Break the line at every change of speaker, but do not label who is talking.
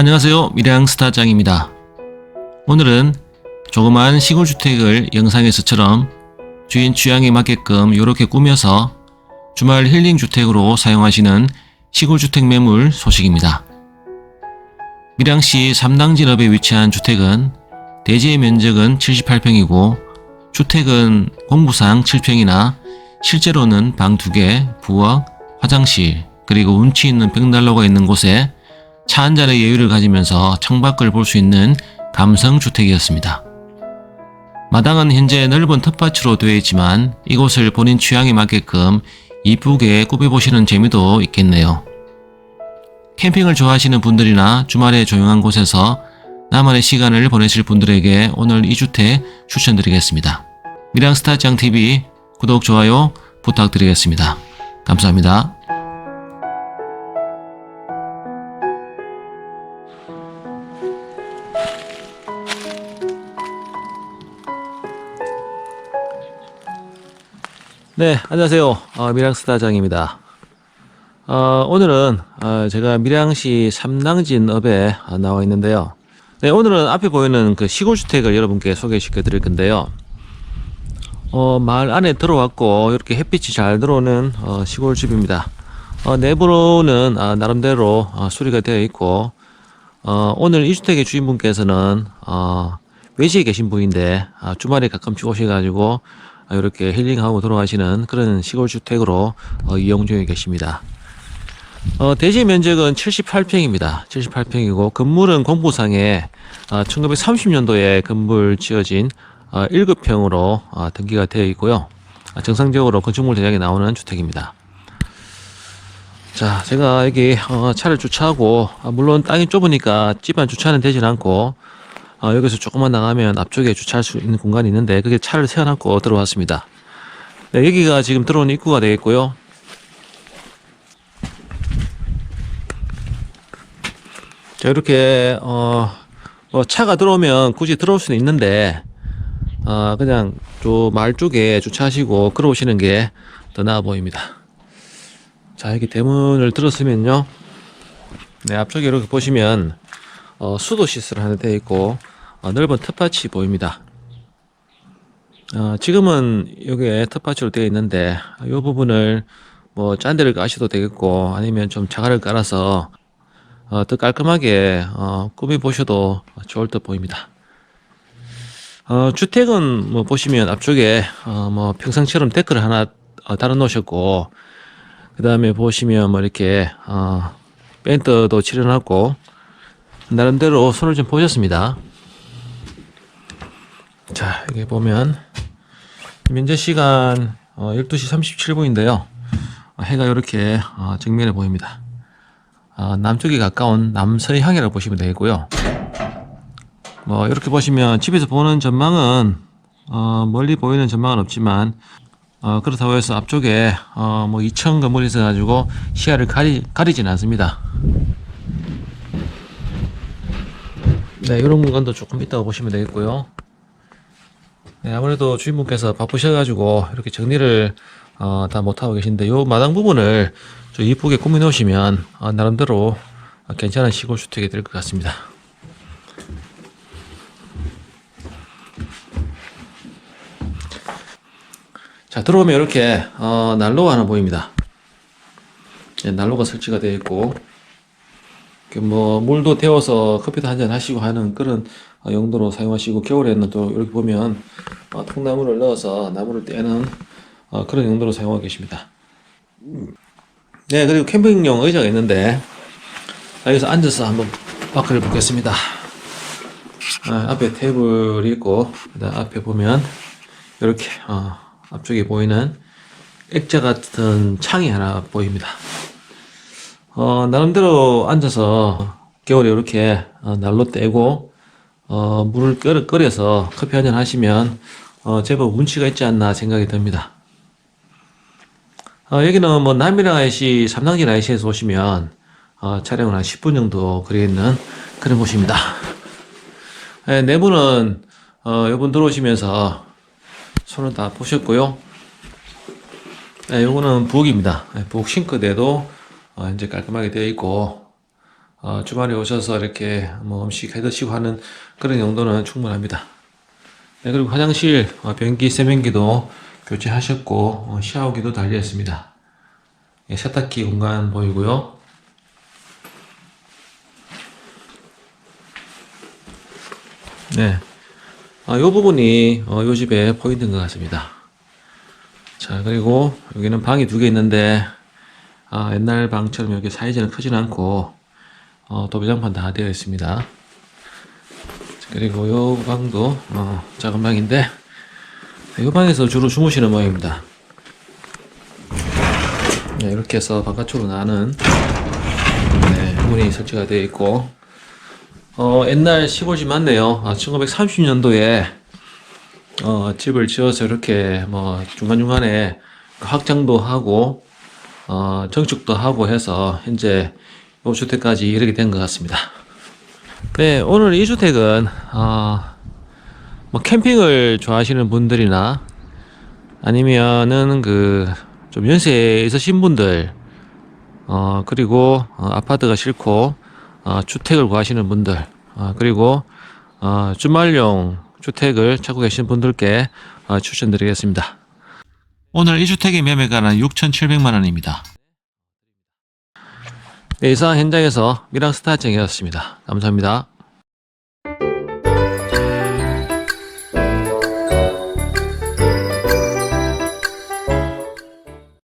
안녕하세요. 미량스타장입니다. 오늘은 조그만 시골주택을 영상에서처럼 주인 취향에 맞게끔 이렇게 꾸며서 주말 힐링주택으로 사용하시는 시골주택 매물 소식입니다. 밀양시 삼당진읍에 위치한 주택은 대지의 면적은 78평이고 주택은 공부상 7평이나 실제로는 방 2개, 부엌, 화장실, 그리고 운치 있는 벽난로가 있는 곳에 차 한 잔의 여유를 가지면서 창밖을 볼 수 있는 감성주택이었습니다. 마당은 현재 넓은 텃밭으로 되어 있지만 이곳을 본인 취향에 맞게끔 이쁘게 꾸며보시는 재미도 있겠네요. 캠핑을 좋아하시는 분들이나 주말에 조용한 곳에서 나만의 시간을 보내실 분들에게 오늘 이 주택 추천드리겠습니다. 미량스타짱TV 구독, 좋아요 부탁드리겠습니다. 감사합니다. 네, 안녕하세요. 어, 미량스타장입니다. 어, 오늘은 어, 제가 밀양시 삼당진읍에 어, 나와 있는데요. 네, 오늘은 앞에 보이는 그 시골주택을 여러분께 소개시켜 드릴 건데요. 어, 마을 안에 들어왔고 이렇게 햇빛이 잘 들어오는 어, 시골집입니다. 어, 내부로는 아, 나름대로 어, 수리가 되어 있고 어, 오늘 이 주택의 주인분께서는 어, 외지에 계신 분인데 아, 주말에 가끔씩 오셔가지고 아, 이렇게 힐링하고 돌아가시는 그런 시골주택으로 어, 이용 중에 계십니다. 어, 대지 면적은 78평입니다. 78평이고 건물은 공부상에 어, 1930년도에 건물 지어진 어, 1급형으로 어, 등기가 되어 있고요. 아, 정상적으로 건축물 대장에 나오는 주택입니다. 자, 제가 여기 어, 차를 주차하고 아, 물론 땅이 좁으니까 집안 주차는 되진 않고 어, 여기서 조금만 나가면 앞쪽에 주차할 수 있는 공간이 있는데 그게 차를 세워놓고 들어왔습니다. 네, 여기가 지금 들어오는 입구가 되겠고요. 자, 이렇게, 어, 뭐 차가 들어오면 굳이 들어올 수는 있는데, 어, 그냥 저 마을 쪽에 주차하시고 걸어오시는 게 더 나아 보입니다. 자, 여기 대문을 들었으면요. 네, 앞쪽에 이렇게 보시면, 어, 수도 시설 하나 되어 있고, 어, 넓은 텃밭이 보입니다. 어, 지금은 여기에 텃밭으로 되어 있는데, 이 부분을 뭐 짠데를 까셔도 되겠고, 아니면 좀 자갈을 깔아서 어, 더 깔끔하게 어, 꾸며 보셔도 좋을 듯 보입니다. 어, 주택은 뭐 보시면 앞쪽에 어, 뭐 평상처럼 데크를 하나 어, 달아 놓으셨고 그 다음에 보시면 뭐 이렇게 어, 밴드도 칠해놨고 나름대로 손을 좀 보셨습니다. 자 여기 보면 현재 시간 어, 12시 37분인데요. 해가 이렇게 어, 정면에 보입니다. 어, 남쪽이 가까운 남서향이라고 보시면 되겠고요. 뭐 이렇게 보시면 집에서 보는 전망은 어, 멀리 보이는 전망은 없지만 어, 그렇다고 해서 앞쪽에 어, 뭐 2층 건물이 있어 가지고 시야를 가리, 가리진 않습니다. 네, 이런 공간도 조금 있다고 보시면 되겠고요. 네, 아무래도 주인분께서 바쁘셔가지고 이렇게 정리를 어, 다 못하고 계신데 요 마당 부분을 좀 이쁘게 꾸며 놓으시면 어, 나름대로 괜찮은 시골 주택이 될 것 같습니다. 자 들어오면 이렇게 어, 난로가 하나 보입니다. 네, 난로가 설치가 되어 있고 뭐 물도 데워서 커피도 한잔 하시고 하는 그런 어, 용도로 사용하시고 겨울에는 또 이렇게 보면 어, 통나무를 넣어서 나무를 떼는 어, 그런 용도로 사용하고 계십니다. 네, 그리고 캠핑용 의자가 있는데 여기서 앉아서 한번 밖을 보겠습니다. 아, 앞에 테이블이 있고 앞에 보면 이렇게 어, 앞쪽에 보이는 액자 같은 창이 하나 보입니다. 어, 나름대로 앉아서 겨울에 이렇게 어, 난로 떼고 어, 물을 끓여, 끓여서 커피 한 잔 하시면 어, 제법 운치가 있지 않나 생각이 듭니다. 어, 여기는 뭐 IC, 삼당진 IC에서 오시면 어, 촬영을 한 10분 정도 거리에 있는 그런 곳입니다. 네, 내부는 어, 이분 들어오시면서 손을 다 보셨고요. 네, 요거는 부엌입니다. 네, 부엌 싱크대도 어, 이제 깔끔하게 되어 있고 어, 주말에 오셔서 이렇게 뭐 음식 해 드시고 하는 그런 용도는 충분합니다. 네, 그리고 화장실 어, 변기, 세면기도 교체하셨고 어, 샤워기도 달려 있습니다. 예, 세탁기 공간 보이고요. 네, 아, 요 부분이 어, 요 집의 포인트인 것 같습니다. 자, 그리고 여기는 방이 두 개 있는데 아, 옛날 방처럼 여기 사이즈는 크진 않고 어, 도배장판 다 되어 있습니다. 그리고 요 방도 어, 작은 방인데 이 방에서 주로 주무시는 모양입니다. 네, 이렇게 해서 바깥으로 나는 네, 문이 설치가 되어 있고 어, 옛날 시골집 맞네요. 아, 1930년도에 어, 집을 지어서 이렇게 뭐 중간중간에 확장도 하고 어, 정축도 하고 해서 현재 요 주택까지 이르게 된 것 같습니다. 네, 오늘 이 주택은 어, 뭐 캠핑을 좋아하시는 분들이나 아니면은 그 좀 연세에 있으신 분들 어 그리고 어, 아파트가 싫고 어, 주택을 구하시는 분들 어, 그리고 어, 주말용 주택을 찾고 계신 분들께 어, 추천드리겠습니다. 오늘 이 주택의 매매가는 6,700만 원입니다. 네, 이상 현장에서 미랑스타증이었습니다. 감사합니다.